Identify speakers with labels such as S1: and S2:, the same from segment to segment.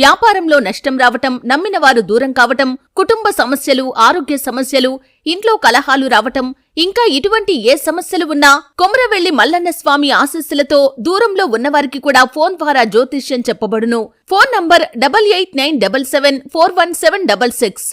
S1: వ్యాపారంలో నష్టం రావటం నమ్మిన వారు దూరం కావటం కుటుంబ సమస్యలు ఆరోగ్య సమస్యలు ఇంట్లో కలహాలు రావటం ఇంకా ఇటువంటి ఏ సమస్యలు ఉన్నా కొమరవెల్లి మల్లన్న స్వామి ఆశస్సులతో దూరంలో ఉన్నవారికి కూడా ఫోన్ ద్వారా జ్యోతిష్యం చెప్పబడును. Phone number double eight nine double seven four one seven double six.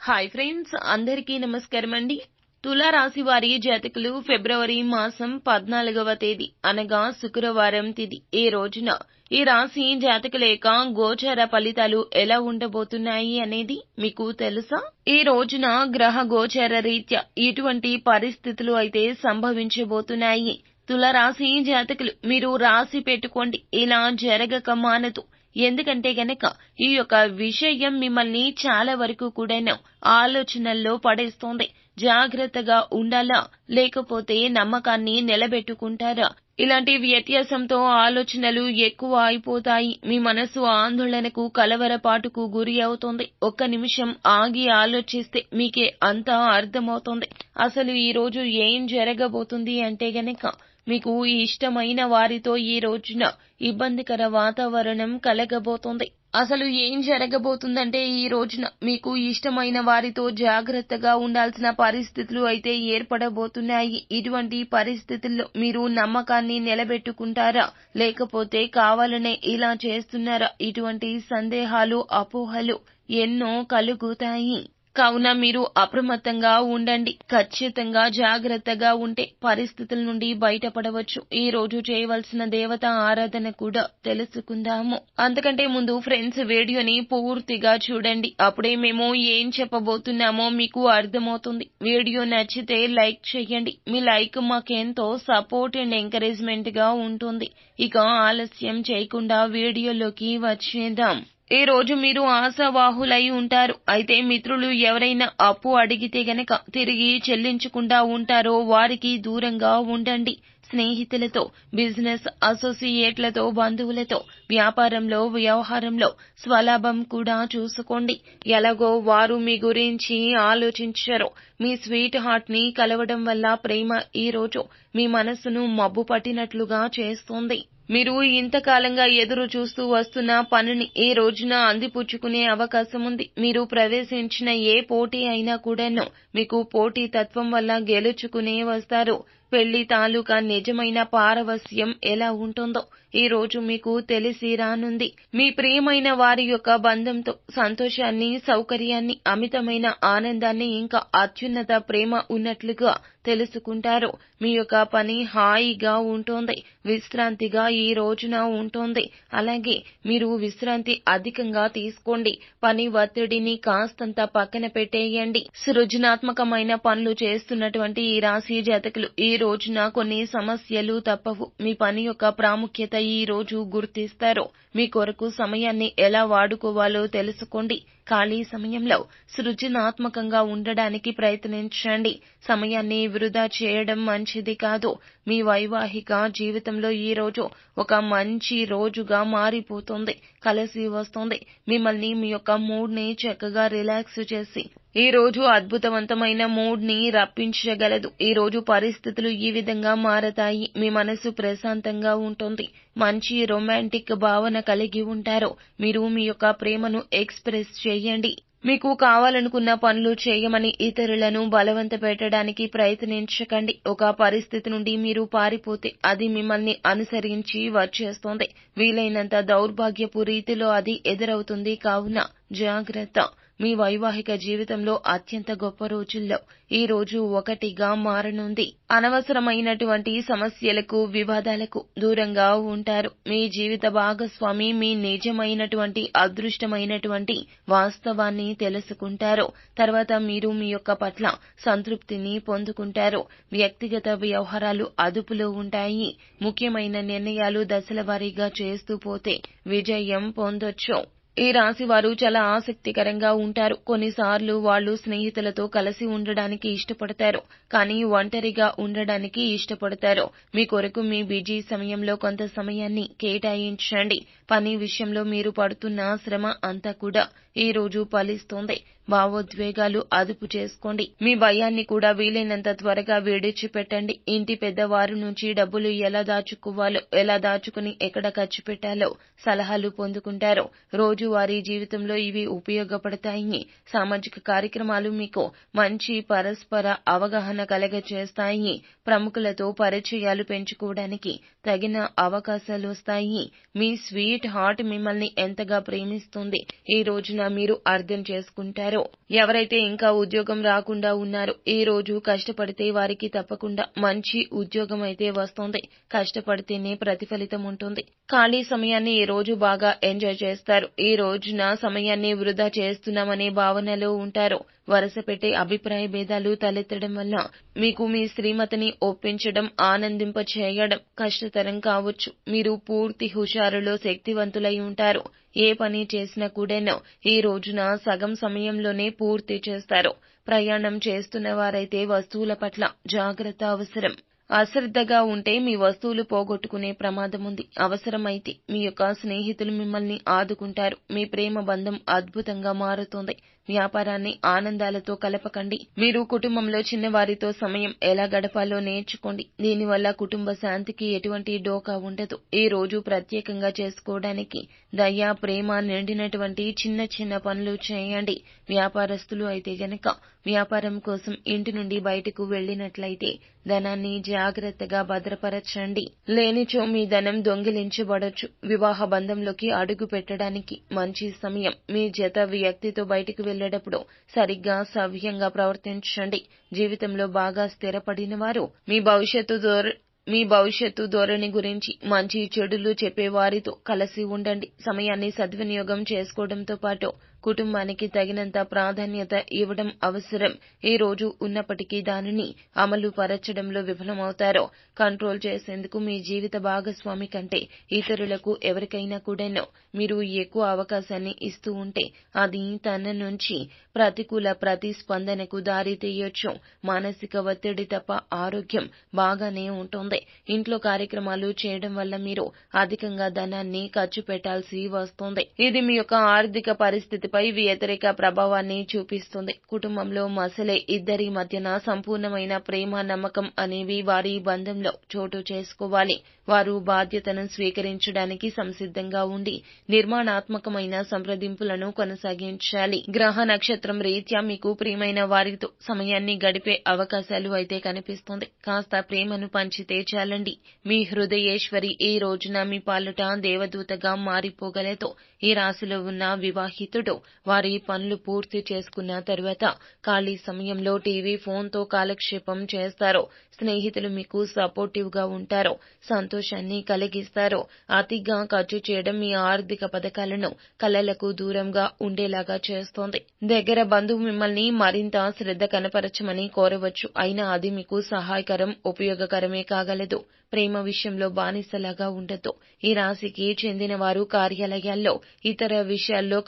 S2: Hi friends అందరికీ నమస్కారం అండి. తులారాశి వారి జాతకులు ఫిబ్రవరి మాసం పద్నాలుగవ తేదీ అనగా శుక్రవారం తిది ఈ రోజున? ఈ రాశి జాతక లేక గోచర ఫలితాలు ఎలా ఉండబోతున్నాయి అనేది మీకు తెలుసా? ఈ రోజున గ్రహ గోచర రీత్యా ఇటువంటి పరిస్థితులు అయితే సంభవించబోతున్నాయి. తులరాశి జాతకులు మీరు రాసి పెట్టుకోండి. ఇలా జరగక మానదు. ఎందుకంటే గనక ఈ యొక్క విషయం మిమ్మల్ని చాలా వరకు కూడా ఆలోచనల్లో పడేస్తోంది. జాగ్రత్తగా ఉండాలా? లేకపోతే నమ్మకాన్ని నిలబెట్టుకుంటారా? ఇలాంటి వ్యత్యాసంతో ఆలోచనలు ఎక్కువ అయిపోతాయి. మీ మనసు ఆందోళనకు కలవరపాటుకు గురి అవుతుంది. ఒక్క నిమిషం ఆగి ఆలోచిస్తే మీకే అంతా అర్థమవుతుంది. అసలు ఈ రోజు ఏం జరగబోతుంది అంటే గనక మీకు ఇష్టమైన వారితో ఈ రోజున ఇబ్బందికర వాతావరణం కలగబోతోంది. అసలు ఏం జరగబోతుందంటే ఈ రోజున మీకు ఇష్టమైన వారితో జాగ్రత్తగా ఉండాల్సిన పరిస్థితులు అయితే ఏర్పడబోతున్నాయి. ఇటువంటి పరిస్థితుల్లో మీరు నమ్మకాన్ని నిలబెట్టుకుంటారా? లేకపోతే కావాలనే ఇలా చేస్తున్నారా? ఇటువంటి సందేహాలు అపోహలు ఎన్నో కలుగుతాయి. కావున మీరు అప్రమత్తంగా ఉండండి. ఖచ్చితంగా జాగ్రత్తగా ఉంటే పరిస్థితుల నుండి బయటపడవచ్చు. ఈ రోజు చేయవలసిన దేవత ఆరాధన కూడా తెలుసుకుందాము. అంతకంటే ముందు ఫ్రెండ్స్ వీడియోని పూర్తిగా చూడండి. అప్పుడే మేము ఏం చెప్పబోతున్నామో మీకు అర్థమవుతుంది. వీడియో నచ్చితే లైక్ చేయండి. మీ లైక్ మాకెంతో సపోర్ట్ అండ్ ఎంకరేజ్మెంట్గా ఉంటుంది. ఇక ఆలస్యం చేయకుండా వీడియోలోకి వచ్చేద్దాం. ఈ రోజు మీరు ఆశావాహులై ఉంటారు. అయితే మిత్రులు ఎవరైనా అప్పు అడిగితే గనక తిరిగి చెల్లించకుండా ఉంటారో వారికి దూరంగా ఉండండి. స్నేహితులతో బిజినెస్ అసోసియేట్లతో బంధువులతో వ్యాపారంలో వ్యవహారంలో స్వలాభం కూడా చూసుకోండి. ఎలాగో వారు మీ గురించి ఆలోచించరు. మీ స్వీట్ హార్ట్ని కలవడం వల్ల ప్రేమ ఈ రోజు మీ మనసును మబ్బు పట్టినట్లుగా చేస్తుంది. మీరు ఇంతకాలంగా ఎదురు చూస్తూ వస్తున్న పనిని ఈ రోజున అందిపుచ్చుకునే అవకాశం ఉంది. మీరు ప్రవేశించిన ఏ పోటీ అయినా కూడాను మీకు పోటీ తత్వం వల్ల గెలుచుకునే వస్తారు. పెళ్ళి తాలూకా నిజమైన పారవస్యం ఎలా ఉంటుందో ఈ రోజు మీకు తెలిసి రానుంది. మీ ప్రియమైన వారి యొక్క బంధంతో సంతోషాన్ని సౌకర్యాన్ని అమితమైన ఆనందాన్ని ఇంకా అత్యున్నత ప్రేమ ఉన్నట్లుగా తెలుసుకుంటారు. మీ యొక్క పని హాయిగా ఉంటుంది. విశ్రాంతిగా ఈ రోజున ఉంటుంది. అలాగే మీరు విశ్రాంతి అధికంగా తీసుకోండి. పని ఒత్తిడిని కాస్తంత పక్కన పెట్టేయండి. సృజనాత్మకమైన పనులు చేస్తున్నటువంటి ఈ రాశి జాతకులు ఈ రోజున కొన్ని సమస్యలు తప్పవు. మీ పని యొక్క ప్రాముఖ్యత ఈ రోజు గుర్తిస్తారు. మీ కొరకు సమయాన్ని ఎలా వాడుకోవాలో తెలుసుకోండి. ఖాళీ సమయంలో సృజనాత్మకంగా ఉండడానికి ప్రయత్నించండి. సమయాన్ని వృధా చేయడం మంచిది కాదు. మీ వైవాహిక జీవితంలో ఈ రోజు ఒక మంచి రోజుగా మారిపోతుంది. కలిసి వస్తుంది. మిమ్మల్ని మీ యొక్క మూడ్ని చక్కగా రిలాక్స్ చేసి ఈ రోజు అద్భుతవంతమైన మూడ్ని రప్పించగలదు. ఈ రోజు పరిస్థితులు ఈ విధంగా మారతాయి. మీ మనసు ప్రశాంతంగా ఉంటుంది. మంచి రొమాంటిక్ భావన కలిగి ఉంటారు. మీరు మీ యొక్క ప్రేమను ఎక్స్ప్రెస్ చేయండి. మీకు కావాలనుకున్న పనులు చేయమని ఇతరులను బలవంత పెట్టడానికి ప్రయత్నించకండి. ఒక పరిస్థితి నుండి మీరు పారిపోతే అది మిమ్మల్ని అనుసరించి వచ్చేస్తోంది. వీలైనంత దౌర్భాగ్యపు రీతిలో అది ఎదురవుతుంది. కావున జాగ్రత్త. మీ వైవాహిక జీవితంలో అత్యంత గొప్ప రోజుల్లో ఈ రోజు ఒకటిగా మారనుంది. అనవసరమైనటువంటి సమస్యలకు వివాదాలకు దూరంగా ఉంటారు. మీ జీవిత భాగస్వామి మీ నిజమైనటువంటి అదృష్టమైనటువంటి వాస్తవాన్ని తెలుసుకుంటారు. తర్వాత మీరు మీ యొక్క పట్ల సంతృప్తిని పొందుకుంటారు. వ్యక్తిగత వ్యవహారాలు అదుపులో ఉంటాయి. ముఖ్యమైన నిర్ణయాలు దశల వారీగా చేస్తూ పోతే విజయం పొందొచ్చు. ఈ రాశి వారు చాలా ఆసక్తికరంగా ఉంటారు. కొన్నిసార్లు వాళ్ళు స్నేహితులతో కలిసి ఉండడానికి ఇష్టపడతారు. కానీ ఒంటరిగా ఉండడానికి ఇష్టపడతారు. మీ కొరకు మీ బిజీ సమయంలో కొంత సమయాన్ని కేటాయించండి. పని విషయంలో మీరు పడుతున్న శ్రమ అంతా కూడా ఈ రోజు ఫలిస్తోంది. భావోద్వేగాలు అదుపు చేసుకోండి. మీ భయాన్ని కూడా వీలైనంత త్వరగా విడిచిపెట్టండి. ఇంటి పెద్దవారి నుంచి డబ్బులు ఎలా దాచుకోవాలో ఎలా దాచుకుని ఎక్కడ ఖర్చు పెట్టాలో సలహాలు పొందుకుంటారు. రోజువారీ జీవితంలో ఇవి ఉపయోగపడతాయి. సామాజిక కార్యక్రమాలు మీకు మంచి పరస్పర అవగాహన కలగచేస్తాయి ప్రముఖులతో పరిచయాలు పెంచుకోవడానికి తగిన అవకాశాలు వస్తాయి. మీ స్వీట్ హార్ట్ మిమ్మల్ని ఎంతగా ప్రేమిస్తుంది? ఈ రోజున మీరు అర్థం చేసుకుంటారు. ఎవరైతే ఇంకా ఉద్యోగం రాకుండా ఉన్నారో ఈ రోజు కష్టపడితే వారికి తప్పకుండా మంచి ఉద్యోగం అయితే వస్తుంది. కష్టపడితేనే ప్రతిఫలితం ఉంటుంది. ఖాళీ సమయాన్ని ఈ రోజు బాగా ఎంజాయ్ చేస్తారు. ఈ రోజున సమయాన్ని వృధా చేస్తున్నామనే భావనలో ఉంటారు. వరసపెట్టే అభిప్రాయ భేదాలు తలెత్తడం వల్ల మీకు మీ శ్రీమతిని ఒప్పించడం ఆనందింప చేయడం కష్టతరం కావచ్చు. మీరు పూర్తి హుషారులో శక్తివంతులై ఉంటారు. ఏ పని చేసినా కూడాను ఈ రోజున సగం సమయంలోనే పూర్తి చేస్తారు. ప్రయాణం చేస్తున్న వారైతే వస్తువుల పట్ల జాగ్రత్త అవసరం. అశ్రద్ధగా ఉంటే మీ వస్తువులు పోగొట్టుకునే ప్రమాదం ఉంది. అవసరమైతే మీ యొక్క స్నేహితులు మిమ్మల్ని ఆదుకుంటారు. మీ ప్రేమ బంధం అద్భుతంగా మారుతుంది. వ్యాపారాన్ని ఆనందాలతో కలపకండి. మీరు కుటుంబంలో చిన్నవారితో సమయం ఎలా గడపాలో నేర్చుకోండి. దీనివల్ల కుటుంబ శాంతికి ఎటువంటి డోకా ఉండదు. ఈ రోజు ప్రత్యేకంగా చేసుకోవడానికి దయ ప్రేమ నిండినటువంటి చిన్న చిన్న పనులు చేయండి. వ్యాపారస్తులు అయితే గనక వ్యాపారం కోసం ఇంటి నుండి బయటకు వెళ్ళినట్లయితే ధనాన్ని జాగ్రత్తగా భద్రపరచండి. లేనిచో మీ ధనం దొంగిలించబడొచ్చు. వివాహ బంధంలోకి అడుగు పెట్టడానికి మంచి సమయం. మీ జత వ్యక్తితో బయటికి వెళ్ళేటప్పుడు సరిగ్గా సవ్యంగా ప్రవర్తించండి. జీవితంలో బాగా స్థిరపడిన వారు మీ భవిష్యత్తు దూర మీ భవిష్యత్తు ధోరణి గురించి మంచి చెడులు చెప్పే వారితో కలిసి ఉండండి. సమయాన్ని సద్వినియోగం చేసుకోవడంతో పాటు కుటుంబానికి తగినంత ప్రాధాన్యత ఇవ్వడం అవసరం. ఈ రోజు ఉన్నప్పటికీ దానిని అమలు పరచడంలో విఫలమవుతారో. కంట్రోల్ చేసేందుకు మీ జీవిత భాగస్వామి కంటే ఇతరులకు ఎవరికైనా కూడాను మీరు ఎక్కువ అవకాశాన్ని ఇస్తూ ఉంటే అది తన నుంచి ప్రతికూల ప్రతిస్పందనకు దారి తీయొచ్చు మానసిక ఒత్తిడి తప్ప ఆరోగ్యం బాగానే ఉంటుంది. ఇంట్లో కార్యక్రమాలు చేయడం వల్ల మీరు అధికంగా ధనాన్ని ఖర్చు పెట్టాల్సి వస్తుంది. ఇది మీ యొక్క ఆర్థిక పరిస్థితిపై వ్యతిరేక ప్రభావాన్ని చూపిస్తుంది. కుటుంబంలో మసలే ఇద్దరి మధ్యన సంపూర్ణమైన ప్రేమ నమ్మకం అనేవి వారి బంధంలో చోటు చేసుకోవాలి. వారు బాధ్యతను స్వీకరించడానికి సంసిద్ధంగా ఉండి నిర్మాణాత్మకమైన సంప్రదింపులను కొనసాగించాలి. గ్రహ నక్షత్రం రీత్యా మీకు ప్రియమైన వారితో సమయాన్ని గడిపే అవకాశాలు అయితే కనిపిస్తుంది. కాస్త ప్రేమను పంచితే చాలండి. మీ హృదయేశ్వరి ఈ రోజున మీ పాలుట దేవదూతగా మారిపోగలతో ఈ రాశిలో ఉన్న వివాహితుడు వారి పనులు పూర్తి చేసుకున్న తర్వాత ఖాళీ సమయంలో టీవీ ఫోన్తో కాలక్షేపం చేస్తారు స్నేహితులు మీకు సపోర్టివ్గా ఉంటారు సంతోషాన్ని కలిగిస్తారు అతిగా ఖర్చు చేయడం మీ ఆర్థిక పథకాలను కలలకు దూరంగా ఉండేలాగా చేస్తోంది. దగ్గర బంధువు మిమ్మల్ని మరింత శ్రద్ధ కనపరచమని కోరవచ్చు. అయినా అది మీకు సహాయకరం ఉపయోగకరమే కాగలదు. ప్రేమ విషయంలో బానిసలాగా ఉండదు ఈ రాశికి చెందిన వారు కార్యాలయాల్లో ఇతర విషయాల్లో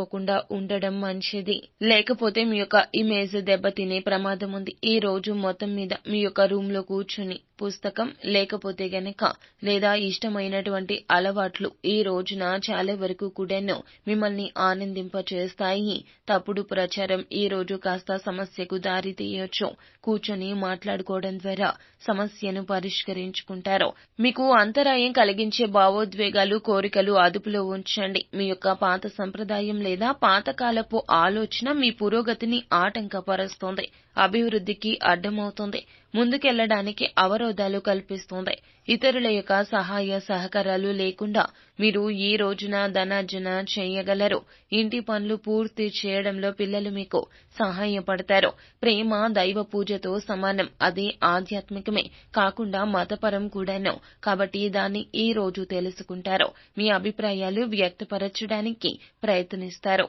S2: కల్పించుకోకుండా ఉండడం మంచిది. లేకపోతే మీ యొక్క ఇమేజ్ దెబ్బతినే ప్రమాదం ఉంది ఈ రోజు మొత్తం మీద మీ యొక్క రూమ్లో కూర్చుని పుస్తకం లేకపోతే గనక లేదా ఇష్టమైనటువంటి అలవాట్లు ఈ రోజున చాలా వరకు కూడాను మిమ్మల్ని ఆనందింప చేస్తాయి తప్పుడు ప్రచారం ఈ రోజు కాస్త సమస్యకు దారి తీయొచ్చు. కూర్చొని మాట్లాడుకోవడం ద్వారా సమస్యను పరిష్కరించుకుంటారు. మీకు అంతరాయం కలిగించే భావోద్వేగాలు కోరికలు అదుపులో ఉంచండి. మీ యొక్క పాత సంప్రదాయం లేదా పాతకాలపు ఆలోచన మీ పురోగతిని ఆటంకపరుస్తోంది. అభివృద్ధికి అడ్డమవుతుంది. ముందుకెళ్ళడానికి అవరోధాలు కల్పిస్తుంది. ఇతరుల యొక్క సహాయ సహకారాలు లేకుండా మీరు ఈ రోజున ధనార్జన చేయగలరు. ఇంటి పనులు పూర్తి చేయడంలో పిల్లలు మీకు సహాయపడతారు. ప్రేమ దైవ పూజతో సమానం. అది ఆధ్యాత్మికమే. కాకుండా మతపరం కూడాను. కాబట్టి దాన్ని ఈ రోజు తెలుసుకుంటారు. మీ అభిప్రాయాలు వ్యక్తపరచడానికి ప్రయత్నిస్తారు.